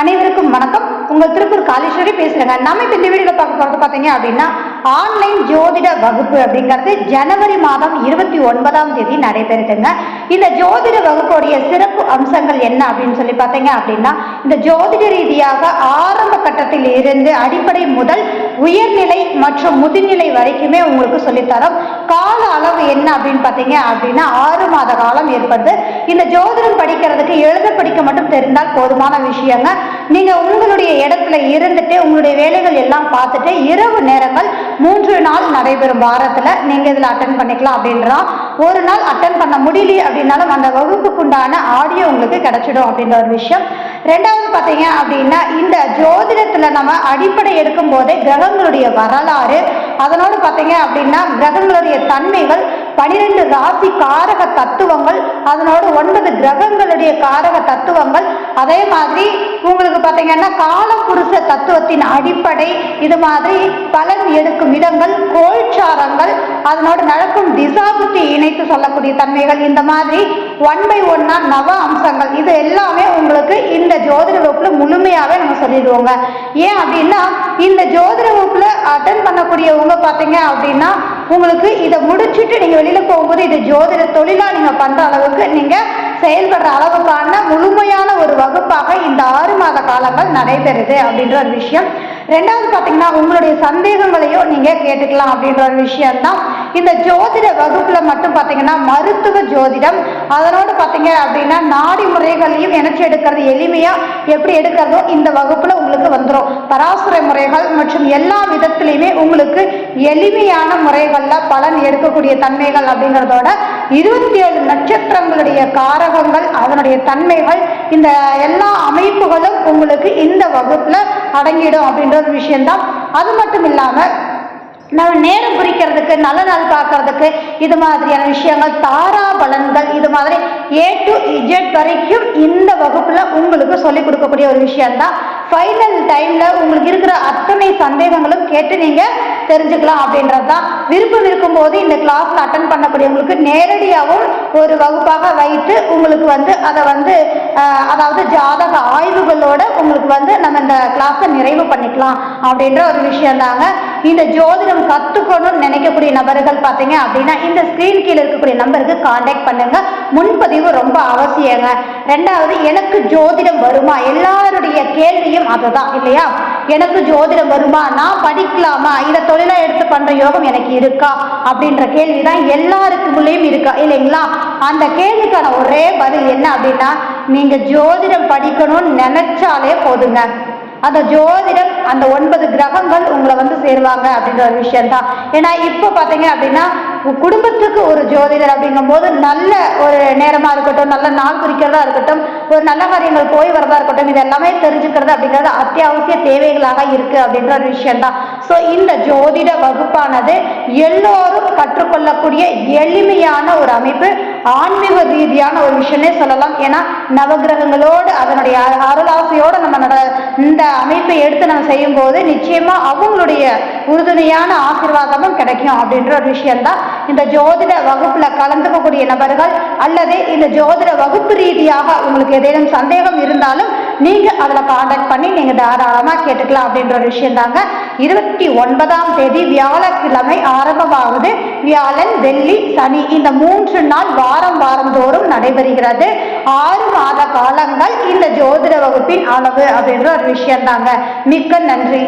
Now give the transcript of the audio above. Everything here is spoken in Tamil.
அனைவருக்கும் வணக்கம். உங்கள் திருப்பூர் காளீஸ்வரி பேசுகிறேங்க நம்ம இப்ப இந்த வீடியோவில் பார்க்க போகிறது பார்த்தீங்க அப்படின்னா ஆன்லைன் ஜோதிட வகுப்பு அப்படிங்கிறது ஜனவரி மாதம் இருபத்தி ஒன்பதாம் தேதி நடைபெறுதுங்க. இந்த ஜோதிட வகுப்புடைய சிறப்பு அம்சங்கள் என்ன அப்படின்னு சொல்லி பார்த்தீங்க அப்படின்னா இந்த ஜோதிட ரீதியாக ஆறு கட்டத்தில் இருந்து அடிப்படை முதல் உயர்நிலை மற்றும் முதுநிலை வரைக்குமே உங்களுக்கு சொல்லித்தரோம். கால அளவு என்ன அப்படின்னு பார்த்தீங்க அப்படின்னா ஆறு மாத காலம் ஏற்படுது. இந்த ஜோதிடம் படிக்கிறதுக்கு எழுத படிக்க மட்டும் தெரிந்தால் போதுமான விஷயங்க. நீங்க உங்களுடைய இடத்துல இருந்துட்டு உங்களுடைய வேலைகள் எல்லாம் பார்த்துட்டு இரவு நேரங்கள் மூன்று நாள் நடைபெறும் வாரத்துல நீங்க இதில் அட்டன் பண்ணிக்கலாம் அப்படின்றோம் ஒரு நாள் அட்டன் பண்ண முடியல அப்படின்னாலும் அந்த வகுப்புக்குண்டான ஆடியோ உங்களுக்கு கிடைச்சிடும் அப்படின்ற ஒரு விஷயம். ரெண்டாவது பார்த்தீங்க அப்படின்னா இந்த ஜோதிடத்தில் நம்ம அடிப்படை எடுக்கும் போதே கிரகங்களுடைய வரலாறு அதனோடு பார்த்தீங்க அப்படின்னா கிரகங்களுடைய தன்மைகள் பனிரெண்டு ராசி காரக தத்துவங்கள் அதனோடு ஒன்பது கிரகங்களுடைய காரக தத்துவங்கள் அதே மாதிரி உங்களுக்கு பார்த்தீங்கன்னா காலபுருஷ தத்துவத்தின் அடிப்படை இது மாதிரி பலன் எடுக்கும் இடங்கள் கோழ்ச்சாரங்கள் அதனோடு நடக்கும் டிசாபிலிட்டி இணைத்து சொல்லக்கூடிய தன்மைகள் இந்த மாதிரி ஒன் பை ஒன்னா நவ அம்சங்கள். இது எல்லாமே உங்களுக்கு இந்த ஜோதிட வகுப்புல முழுமையாவே நம்ம சொல்லிடுவோங்க. ஏன் அப்படின்னா இந்த ஜோதிட வகுப்புல அட்டன் பண்ணக்கூடியவங்க பார்த்தீங்க அப்படின்னா உங்களுக்கு இதை முடிச்சுட்டு நீங்க வெளியில போகும்போது இது ஜோதிட தொழிலா நீங்க பண்ற அளவுக்கு நீங்க செயல்படுற அளவுக்கான முழுமையான ஒரு வகுப்பாக இந்த ஆறு மாத காலங்கள் நடைபெறுது அப்படின்ற ஒரு விஷயம். ரெண்டாவது பார்த்தீங்கன்னா உங்களுடைய சந்தேகங்களையும் நீங்க கேட்டுக்கலாம் அப்படின்ற ஒரு விஷயம் தான் இந்த ஜோதிட வகுப்புல மட்டும் பார்த்தீங்கன்னா மருத்துவ ஜோதிடம். அதனோடு பார்த்தீங்க அப்படின்னா நாடி முறைகளையும் இணைச்சி எடுக்கிறது எளிமையா எப்படி எடுக்கிறதோ இந்த வகுப்புல உங்களுக்கு வந்துடும் பராசுரை முறைகள் மற்றும் எல்லா விதத்திலையுமே உங்களுக்கு எளிமையான முறைகள்ல பலன் எடுக்கக்கூடிய தன்மைகள் அப்படிங்கிறதோட இருபத்தி ஏழு நட்சத்திரங்களுடைய காரகங்கள் அதனுடைய தன்மைகள் இந்த எல்லா அமைப்புகளும் உங்களுக்கு இந்த வகுப்புல அடங்கிடும் அப்படின்ற ஒரு விஷயம்தான். அது மட்டும் இல்லாம நம்ம நேரம் குறிக்கிறதுக்கு நல்ல நாள் பார்க்கறதுக்கு இது மாதிரியான விஷயங்கள் தாரா பலன்கள் இது மாதிரி ஏ டு இஜெட் வரைக்கும் இந்த வகுப்புல உங்களுக்கு சொல்லிக் கொடுக்கக்கூடிய ஒரு விஷயம்தான். ஃபைனல் டைம்ல உங்களுக்கு இருக்கிற அத்தனை சந்தேகங்களும் கேட்டு நீங்க தெரிஞ்சுக்கலாம் அப்படின்றது தான் விருப்பம் இருக்கும்போது இந்த கிளாஸ்ல அட்டன் பண்ணக்கூடியவங்களுக்கு நேரடியாகவும் ஒரு வகுப்பாக வைத்து உங்களுக்கு வந்து அதை வந்து அதாவது ஜாதக ஆய்வுகளோட உங்களுக்கு வந்து நம்ம இந்த கிளாஸை நிறைவு பண்ணிக்கலாம் அப்படின்ற ஒரு விஷயம் தாங்க இந்த ஜோதிடம் கத்துக்கணும்னு நினைக்கக்கூடிய நபர்கள் பார்த்தீங்க அப்படின்னா இந்த ஸ்கிரீன் கீழே இருக்கக்கூடிய நம்பருக்கு காண்டாக்ட் பண்ணுங்க. முன்பதிவு ரொம்ப அவசியங்க. ரெண்டாவது எனக்கு ஜோதிடம் வருமா? எல்லாருடைய கேள்வியும் அதுதான் இல்லையா? எனக்கு ஜோதிடம் வருமா? நான் படிக்கலாமா? இதை தொழிலா எடுத்து பண்ற யோகம் எனக்கு இருக்கா? அப்படின்ற கேள்வி தான் எல்லாருக்குள்ளேயும் இருக்கா இல்லைங்களா? அந்த கேள்விக்கான ஒரே பதில் என்ன அப்படின்னா நீங்க ஜோதிடம் படிக்கணும்னு நினைச்சாலே போதுங்க. அந்த ஜோதிடம் அந்த ஒன்பது கிரகங்கள் உங்களை வந்து சேருவாங்க அப்படின்ற ஒரு விஷயம்தான். ஏன்னா இப்போ பார்த்தீங்க அப்படின்னா குடும்பத்துக்கு ஒரு ஜோதிடர் அப்படிங்கும்போது நல்ல ஒரு நேரமாக இருக்கட்டும் நல்ல நாள் குறிக்கிறதா இருக்கட்டும் ஒரு நல்ல காரியங்கள் போய் வரதா இருக்கட்டும் இது எல்லாமே தெரிஞ்சுக்கிறது அப்படிங்கிறது அத்தியாவசிய தேவைகளாக இருக்குது அப்படின்ற ஒரு விஷயம்தான். ஸோ இந்த ஜோதிட வகுப்பானது எல்லோரும் கற்றுக்கொள்ளக்கூடிய எளிமையான ஒரு அமைப்பு. ஆன்மீக ரீதியான ஒரு விஷயமே சொல்லலாம். ஏன்னா நவகிரகங்களோடு அதனுடைய அருளாசையோடு நம்ம நட இந்த அமைப்பை எடுத்து நம்ம செய்யும் போது நிச்சயமா அவங்களுடைய உறுதுணையான ஆசீர்வாதமும் கிடைக்கும் அப்படின்ற ஒரு விஷயம்தான். இந்த ஜோதிட வகுப்புல கலந்துக்கக்கூடிய நபர்கள் அல்லது இந்த ஜோதிட வகுப்பு ரீதியாக உங்களுக்கு ஏதேனும் சந்தேகம் இருந்தாலும் நீங்க அதுல காண்டாக்ட் பண்ணி நீங்க தாராளமா கேட்டுக்கலாம் அப்படின்ற ஒரு விஷயம் தாங்க இருபத்தி ஒன்பதாம் தேதி வியாழக்கிழமை ஆரம்பமாகுது. வியாழன் வெள்ளி சனி இந்த மூன்று நாள் வாரம் வாரந்தோறும் நடைபெறுகிறது. ஆறு மாத காலங்கள் இந்த ஜோதிட வகுப்பின் அளவு அப்படின்ற ஒரு விஷயம் தாங்க மிக்க நன்றி.